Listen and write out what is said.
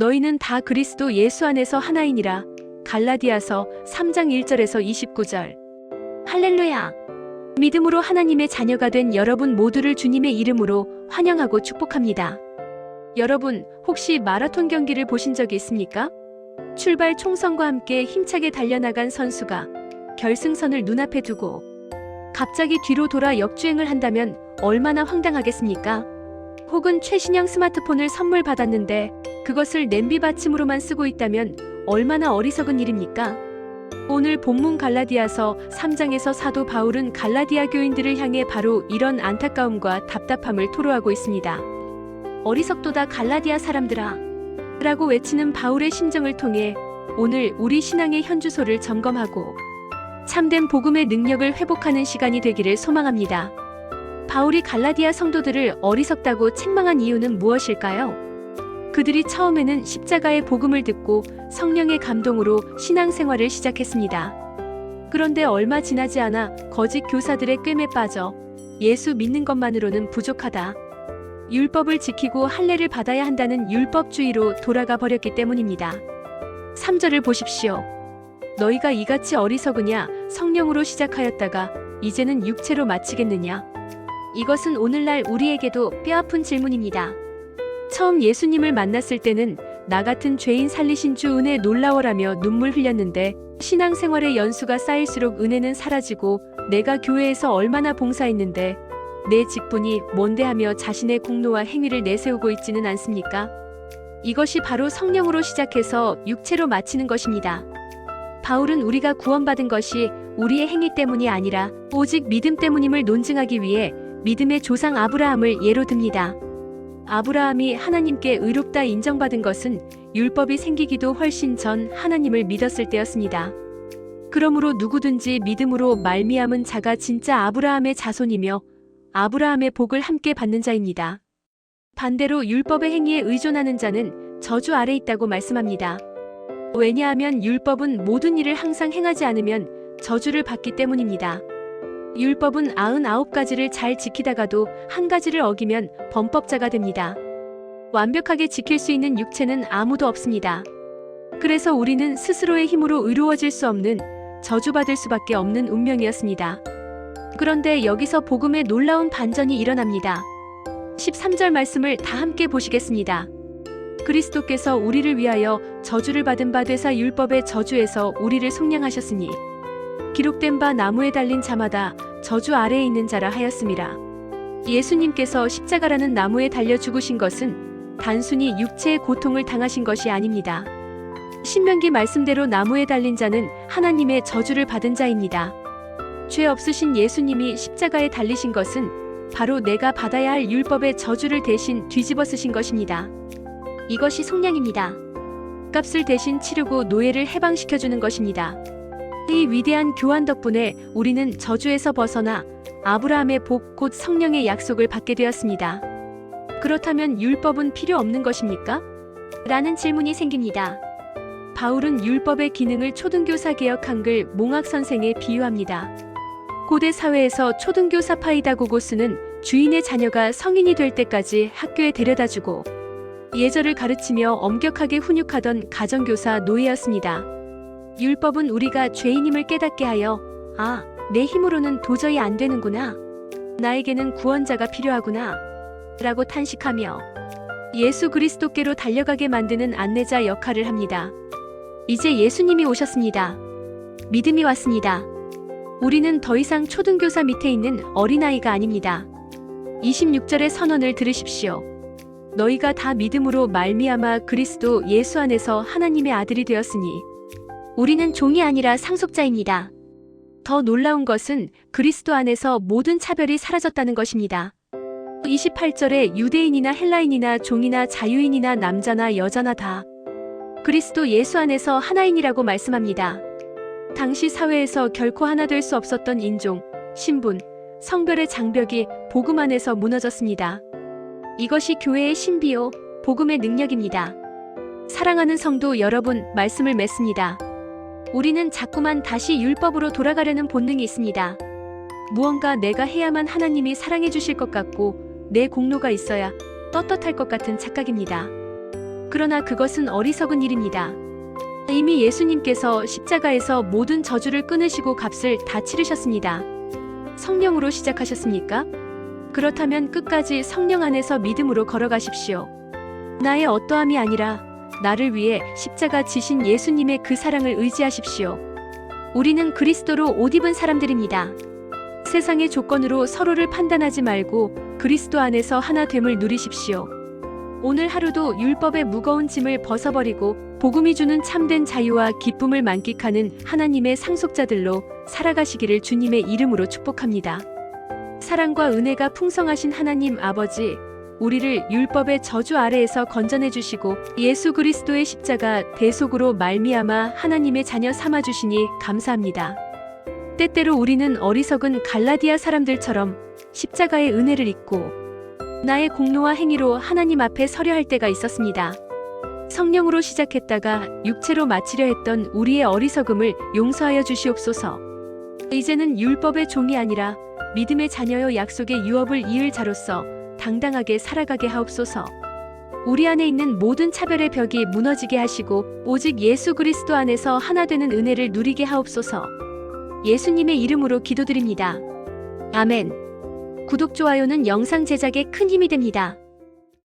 너희는 다 그리스도 예수 안에서 하나이니라. 갈라디아서 3장 1절에서 29절. 할렐루야. 믿음으로 하나님의 자녀가 된 여러분 모두를 주님의 이름으로 환영하고 축복합니다. 여러분, 혹시 마라톤 경기를 보신 적이 있습니까? 출발 총선과 함께 힘차게 달려나간 선수가 결승선을 눈앞에 두고 갑자기 뒤로 돌아 역주행을 한다면 얼마나 황당하겠습니까? 혹은 최신형 스마트폰을 선물 받았는데 그것을 냄비 받침으로만 쓰고 있다면 얼마나 어리석은 일입니까? 오늘 본문 갈라디아서 3장에서 사도 바울은 갈라디아 교인들을 향해 바로 이런 안타까움과 답답함을 토로하고 있습니다. 어리석도다 갈라디아 사람들아 라고 외치는 바울의 심정을 통해 오늘 우리 신앙의 현주소를 점검하고 참된 복음의 능력을 회복하는 시간이 되기를 소망합니다. 바울이 갈라디아 성도들을 어리석다고 책망한 이유는 무엇일까요? 그들이 처음에는 십자가의 복음을 듣고 성령의 감동으로 신앙생활을 시작했습니다. 그런데 얼마 지나지 않아 거짓 교사들의 꿰매 빠져 예수 믿는 것만으로는 부족하다. 율법을 지키고 할례를 받아야 한다는 율법주의로 돌아가 버렸기 때문입니다. 3절을 보십시오. 너희가 이같이 어리석으냐 성령으로 시작하였다가 이제는 육체로 마치겠느냐. 이것은 오늘날 우리에게도 뼈아픈 질문입니다. 처음 예수님을 만났을 때는 나 같은 죄인 살리신 주 은혜 놀라워라며 눈물 흘렸는데 신앙생활의 연수가 쌓일수록 은혜는 사라지고 내가 교회에서 얼마나 봉사했는데 내 직분이 뭔데 하며 자신의 공로와 행위를 내세우고 있지는 않습니까? 이것이 바로 성령으로 시작해서 육체로 마치는 것입니다. 바울은 우리가 구원받은 것이 우리의 행위 때문이 아니라 오직 믿음 때문임을 논증하기 위해 믿음의 조상 아브라함을 예로 듭니다. 아브라함이 하나님께 의롭다 인정받은 것은 율법이 생기기도 훨씬 전 하나님을 믿었을 때였습니다. 그러므로 누구든지 믿음으로 말미암은 자가 진짜 아브라함의 자손이며 아브라함의 복을 함께 받는 자입니다. 반대로 율법의 행위에 의존하는 자는 저주 아래 있다고 말씀합니다. 왜냐하면 율법은 모든 일을 항상 행하지 않으면 저주를 받기 때문입니다. 율법은 99가지를 잘 지키다가도 한 가지를 어기면 범법자가 됩니다. 완벽하게 지킬 수 있는 육체는 아무도 없습니다. 그래서 우리는 스스로의 힘으로 의로워질 수 없는 저주받을 수밖에 없는 운명이었습니다. 그런데 여기서 복음의 놀라운 반전이 일어납니다. 13절 말씀을 다 함께 보시겠습니다. 그리스도께서 우리를 위하여 저주를 받은 바 되사 율법의 저주에서 우리를 속량하셨으니 기록된 바 나무에 달린 자마다 저주 아래에 있는 자라 하였음이라. 예수님께서 십자가라는 나무에 달려 죽으신 것은 단순히 육체의 고통을 당하신 것이 아닙니다. 신명기 말씀대로 나무에 달린 자는 하나님의 저주를 받은 자입니다. 죄 없으신 예수님이 십자가에 달리신 것은 바로 내가 받아야 할 율법의 저주를 대신 뒤집어 쓰신 것입니다. 이것이 속량입니다. 값을 대신 치르고 노예를 해방시켜주는 것입니다. 이 위대한 교환 덕분에 우리는 저주에서 벗어나 아브라함의 복 곧 성령의 약속을 받게 되었습니다. 그렇다면 율법은 필요 없는 것입니까? 라는 질문이 생깁니다. 바울은 율법의 기능을 초등교사 개혁 한글 몽학 선생에 비유합니다. 고대 사회에서 초등교사 파이다고고스는 주인의 자녀가 성인이 될 때까지 학교에 데려다주고 예절을 가르치며 엄격하게 훈육하던 가정교사 노예였습니다. 율법은 우리가 죄인임을 깨닫게 하여 아, 내 힘으로는 도저히 안 되는구나. 나에게는 구원자가 필요하구나. 라고 탄식하며 예수 그리스도께로 달려가게 만드는 안내자 역할을 합니다. 이제 예수님이 오셨습니다. 믿음이 왔습니다. 우리는 더 이상 초등교사 밑에 있는 어린아이가 아닙니다. 26절의 선언을 들으십시오. 너희가 다 믿음으로 말미암아 그리스도 예수 안에서 하나님의 아들이 되었으니 우리는 종이 아니라 상속자입니다. 더 놀라운 것은 그리스도 안에서 모든 차별이 사라졌다는 것입니다. 28절에 유대인이나 헬라인이나 종이나 자유인이나 남자나 여자나 다 그리스도 예수 안에서 하나인이라고 말씀합니다. 당시 사회에서 결코 하나 될 수 없었던 인종, 신분, 성별의 장벽이 복음 안에서 무너졌습니다. 이것이 교회의 신비요, 복음의 능력입니다. 사랑하는 성도 여러분, 말씀을 맺습니다. 우리는 자꾸만 다시 율법으로 돌아가려는 본능이 있습니다. 무언가 내가 해야만 하나님이 사랑해 주실 것 같고 내 공로가 있어야 떳떳할 것 같은 착각입니다. 그러나 그것은 어리석은 일입니다. 이미 예수님께서 십자가에서 모든 저주를 끊으시고 값을 다 치르셨습니다. 성령으로 시작하셨습니까? 그렇다면 끝까지 성령 안에서 믿음으로 걸어가십시오. 나의 어떠함이 아니라 나를 위해 십자가 지신 예수님의 그 사랑을 의지하십시오. 우리는 그리스도로 옷 입은 사람들입니다. 세상의 조건으로 서로를 판단하지 말고 그리스도 안에서 하나됨을 누리십시오. 오늘 하루도 율법의 무거운 짐을 벗어버리고 복음이 주는 참된 자유와 기쁨을 만끽하는 하나님의 상속자들로 살아가시기를 주님의 이름으로 축복합니다. 사랑과 은혜가 풍성하신 하나님 아버지, 우리를 율법의 저주 아래에서 건져내 주시고 예수 그리스도의 십자가 대속으로 말미암아 하나님의 자녀 삼아 주시니 감사합니다. 때때로 우리는 어리석은 갈라디아 사람들처럼 십자가의 은혜를 잊고 나의 공로와 행위로 하나님 앞에 서려 할 때가 있었습니다. 성령으로 시작했다가 육체로 마치려 했던 우리의 어리석음을 용서하여 주시옵소서. 이제는 율법의 종이 아니라 믿음의 자녀여 약속의 유업을 이을 자로서 당당하게 살아가게 하옵소서. 우리 안에 있는 모든 차별의 벽이 무너지게 하시고 오직 예수 그리스도 안에서 하나 되는 은혜를 누리게 하옵소서. 예수님의 이름으로 기도드립니다. 아멘. 구독, 좋아요는 영상 제작에 큰 힘이 됩니다.